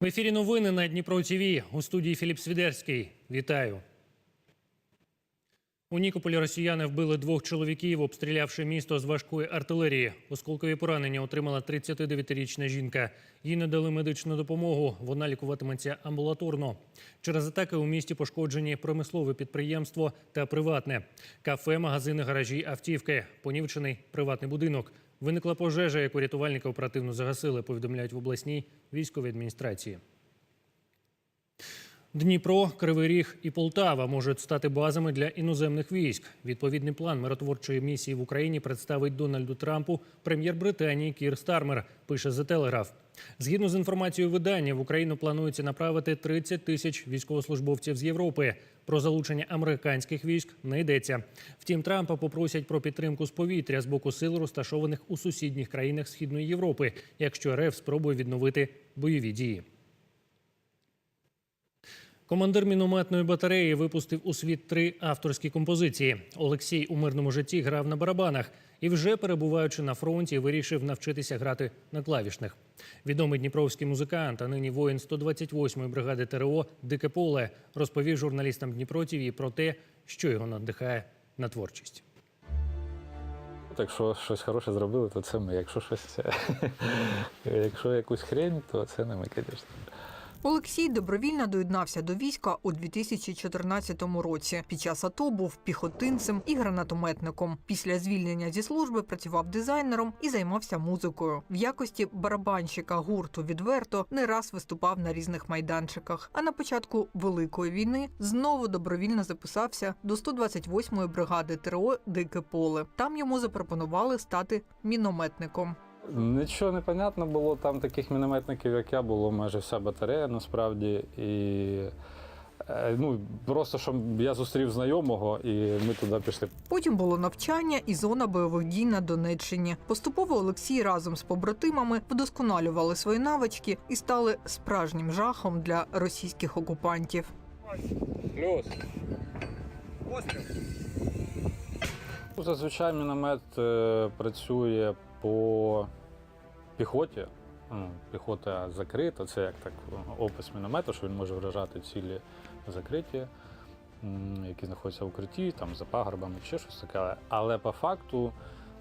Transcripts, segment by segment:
В ефірі новини на Дніпро ТВ. У студії Філіп Свідерський. Вітаю. У Нікополі росіяни вбили двох чоловіків, обстрілявши місто з важкої артилерії. Осколкові поранення отримала 39-річна жінка. Їй не дали медичну допомогу. Вона лікуватиметься амбулаторно. Через атаки у місті пошкоджені промислове підприємство та приватне. Кафе, магазини, гаражі, автівки. Понівчений приватний будинок. Виникла пожежа, яку рятувальники оперативно загасили, повідомляють в обласній військовій адміністрації. Дніпро, Кривий Ріг і Полтава можуть стати базами для іноземних військ. Відповідний план миротворчої місії в Україні представить Дональду Трампу прем'єр Британії Кір Стармер. Пише The Telegraph. Згідно з інформацією видання, в Україну планується направити 30 тисяч військовослужбовців з Європи. Про залучення американських військ не йдеться. Втім, Трампа попросять про підтримку з повітря з боку сил, розташованих у сусідніх країнах Східної Європи, якщо РФ спробує відновити бойові дії. Командир мінометної батареї випустив у світ три авторські композиції. Олексій у мирному житті грав на барабанах і, вже перебуваючи на фронті, вирішив навчитися грати на клавішних. Відомий дніпровський музикант, а нині воїн 128-ї бригади ТРО Дике Поле розповів журналістам Дніпро ТІВІ про те, що його надихає на творчість. Якщо щось хороше зробили, то це ми. Якщо щось якщо якусь хрень, то це не ми, звісно. Олексій добровільно доєднався до війська у 2014 році. Під час АТО був піхотинцем і гранатометником. Після звільнення зі служби працював дизайнером і займався музикою. В якості барабанщика гурту відверто не раз виступав на різних майданчиках. А на початку великої війни знову добровільно записався до 128-ї бригади ТРО Дике поле. Там йому запропонували стати мінометником. Нічого не понятно було. Там таких мінометників, як я, було майже вся батарея насправді. І е, ну, просто щоб я зустрів знайомого, і ми туди пішли. Потім було навчання і зона бойових дій на Донеччині. Поступово Олексій разом з побратимами вдосконалювали свої навички і стали справжнім жахом для російських окупантів. Плюс. Ну, Зазвичай міномет е, працює по піхоті. Ну, піхота закрита, це як так опис міномету, що він може вражати цілі закриті, які знаходяться в укритті, там за пагорбами чи щось таке. Але по факту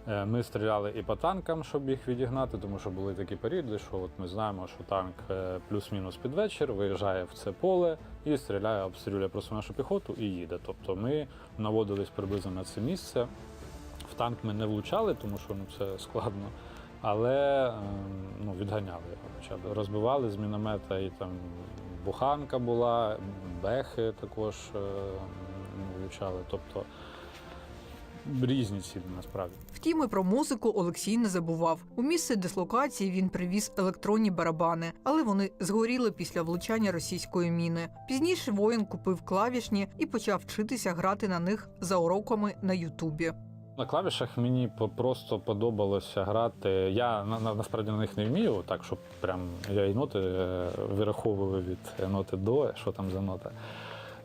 е, ми стріляли і по танкам, щоб їх відігнати, тому що були такі періоди, що от ми знаємо, що танк е, плюс-мінус під вечір виїжджає в це поле і стріляє, обстрілює просто нашу піхоту і їде. Тобто ми наводились приблизно на це місце. Танк ми не влучали, тому що ну, це складно. Але ем, ну, відганяли його хоча. Розбивали з міномета і там буханка була, бехи також е, влучали. Тобто різні цілі насправді. Втім, і про музику Олексій не забував. У місце дислокації він привіз електронні барабани, але вони згоріли після влучання російської міни. Пізніше воїн купив клавішні і почав вчитися грати на них за уроками на Ютубі. На клавішах мені просто подобалося грати. Я на, на- насправді на них не вмію, так щоб прям я і ноти е, вираховую від ноти до, що там за нота.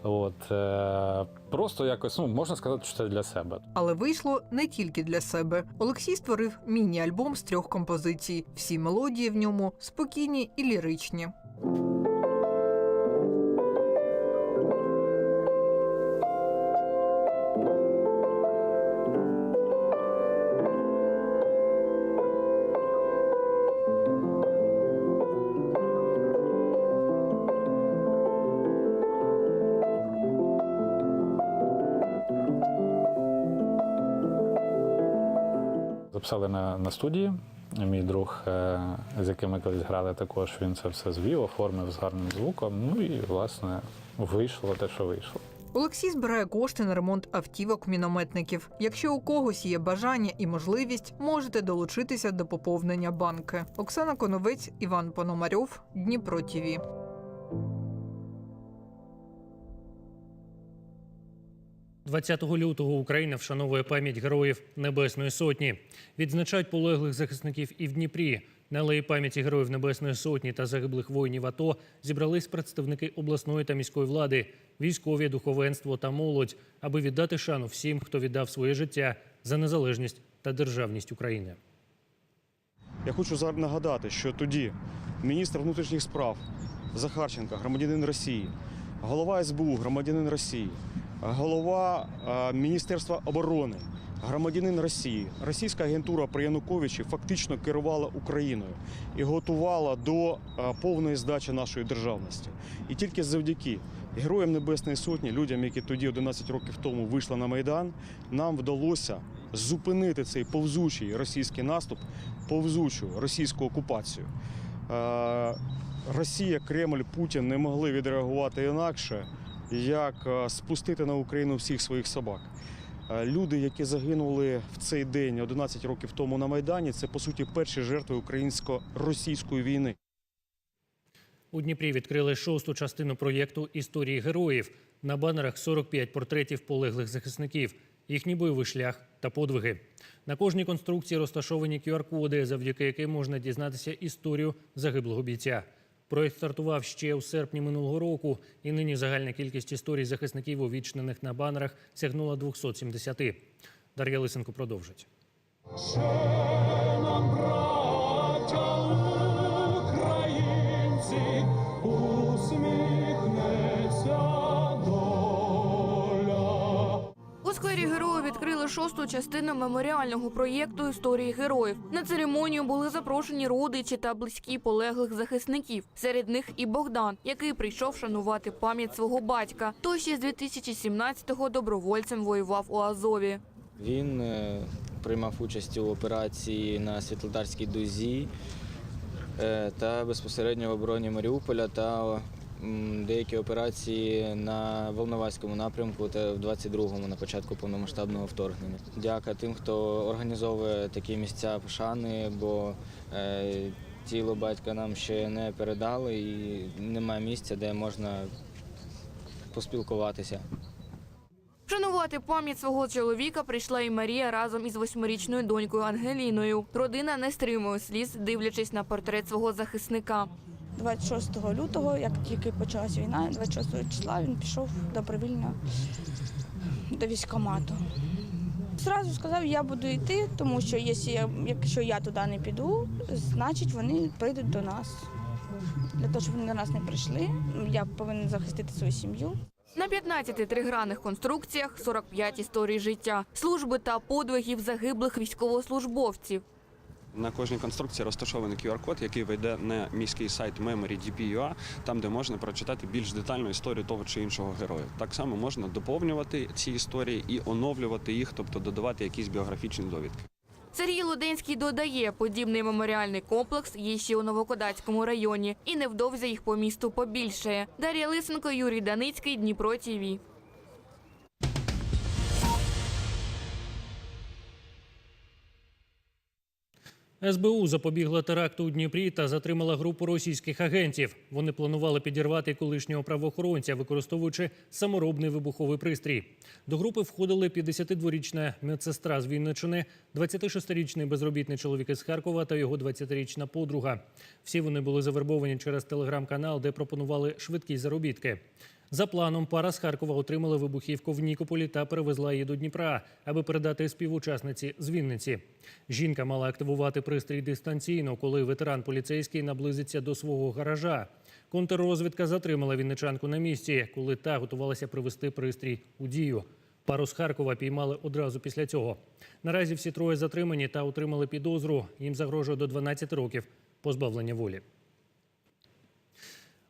От, е, просто якось, ну, можна сказати, що це для себе. Але вийшло не тільки для себе. Олексій створив міні-альбом з трьох композицій. Всі мелодії в ньому спокійні і ліричні. Записали на, на студії. Мій друг, е, з яким ми колись грали, також він це все звів, оформив з гарним звуком. Ну і власне вийшло те, що вийшло. Олексій збирає кошти на ремонт автівок мінометників. Якщо у когось є бажання і можливість, можете долучитися до поповнення банки. Оксана Коновець, Іван Пономарьов, Дніпро ТІВІ. – 20 лютого Україна вшановує пам'ять героїв Небесної Сотні. Відзначають полеглих захисників і в Дніпрі. На алеї пам'яті героїв Небесної Сотні та загиблих воїнів АТО зібрались представники обласної та міської влади, військові, духовенство та молодь, аби віддати шану всім, хто віддав своє життя за незалежність та державність України. Я хочу зараз нагадати, що тоді міністр внутрішніх справ Захарченко, громадянин Росії, голова СБУ, громадянин Росії, голова е, Міністерства оборони, громадянин Росії. Російська агентура при Януковичі фактично керувала Україною і готувала до е, повної здачі нашої державності. І тільки завдяки героям Небесної Сотні, людям, які тоді 11 років тому вийшли на Майдан, нам вдалося зупинити цей повзучий російський наступ, повзучу російську окупацію. Е, Росія, Кремль, Путін не могли відреагувати інакше, як е, спустити на Україну всіх своїх собак. Е, Люди, які загинули в цей день 11 років тому на Майдані, це по суті перші жертви українсько-російської війни. У Дніпрі відкрили шосту частину проєкту Історії героїв. На банерах 45 портретів полеглих захисників, їхній бойовий шлях та подвиги. На кожній конструкції розташовані QR-коди, завдяки яким можна дізнатися історію загиблого бійця. Проєкт стартував ще у серпні минулого року, і нині загальна кількість історій захисників, увічнених на банерах, сягнула 270. Дар'я Лисенко продовжить. Ще нам, браття шосту частину меморіального проєкту історії героїв. На церемонію були запрошені родичі та близькі полеглих захисників. Серед них і Богдан, який прийшов шанувати пам'ять свого батька. Той ще з 2017-го добровольцем воював у Азові. Він е, приймав участь у операції на Світлодарській дузі е, та безпосередньо в обороні Маріуполя та деякі операції на Волноваському напрямку та в 22-му на початку повномасштабного вторгнення. Дяка тим, хто організовує такі місця пошани, бо е, тіло батька нам ще не передали і немає місця, де можна поспілкуватися. Вшанувати пам'ять свого чоловіка прийшла і Марія разом із восьмирічною донькою Ангеліною. Родина не стримує сліз, дивлячись на портрет свого захисника. 26 лютого, як тільки почалась війна, 26 числа він пішов добровільно до військкомату. Зразу сказав, я буду йти, тому що якщо я, туди не піду, значить вони прийдуть до нас. Для того, щоб вони до нас не прийшли, я повинен захистити свою сім'ю. На 15 тригранних конструкціях 45 історій життя, служби та подвигів загиблих військовослужбовців. На кожній конструкції розташований QR-код, який вийде на міський сайт Memory.dp.ua, там де можна прочитати більш детальну історію того чи іншого героя. Так само можна доповнювати ці історії і оновлювати їх, тобто додавати якісь біографічні довідки. Сергій Луденський додає, подібний меморіальний комплекс є ще у Новокодацькому районі, і невдовзі їх по місту побільшає. Дар'я Лисенко, Юрій Даницький, Дніпро ТІВІ. СБУ запобігла теракту у Дніпрі та затримала групу російських агентів. Вони планували підірвати колишнього правоохоронця, використовуючи саморобний вибуховий пристрій. До групи входили 52-річна медсестра з Вінничини, 26-річний безробітний чоловік із Харкова та його 20-річна подруга. Всі вони були завербовані через телеграм-канал, де пропонували швидкі заробітки. За планом, пара з Харкова отримала вибухівку в Нікополі та перевезла її до Дніпра, аби передати співучасниці з Вінниці. Жінка мала активувати пристрій дистанційно, коли ветеран поліцейський наблизиться до свого гаража. Контррозвідка затримала вінничанку на місці, коли та готувалася привести пристрій у дію. Пару з Харкова піймали одразу після цього. Наразі всі троє затримані та отримали підозру. Їм загрожує до 12 років позбавлення волі.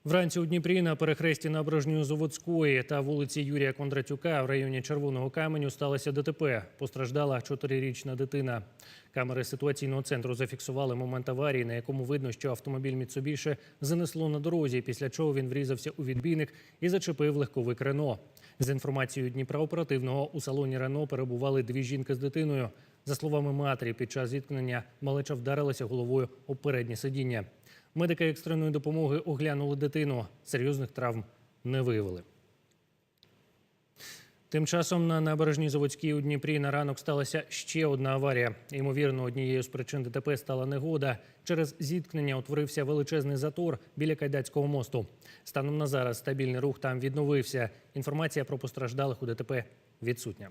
Вранці у Дніпрі на перехресті набережної Заводської та вулиці Юрія Кондратюка в районі Червоного каменю сталося ДТП. Постраждала чотирирічна дитина. Камери ситуаційного центру зафіксували момент аварії, на якому видно, що автомобіль Міцубіші занесло на дорозі, після чого він врізався у відбійник і зачепив легковик Рено. За інформацією Дніпра оперативного у салоні Рено перебували дві жінки з дитиною. За словами матері, під час зіткнення малеча вдарилася головою об переднє сидіння. Медики екстреної допомоги оглянули дитину. Серйозних травм не виявили. Тим часом на набережній Заводській у Дніпрі на ранок сталася ще одна аварія. Ймовірно, однією з причин ДТП стала негода. Через зіткнення утворився величезний затор біля Кайдацького мосту. Станом на зараз стабільний рух там відновився. Інформація про постраждалих у ДТП відсутня.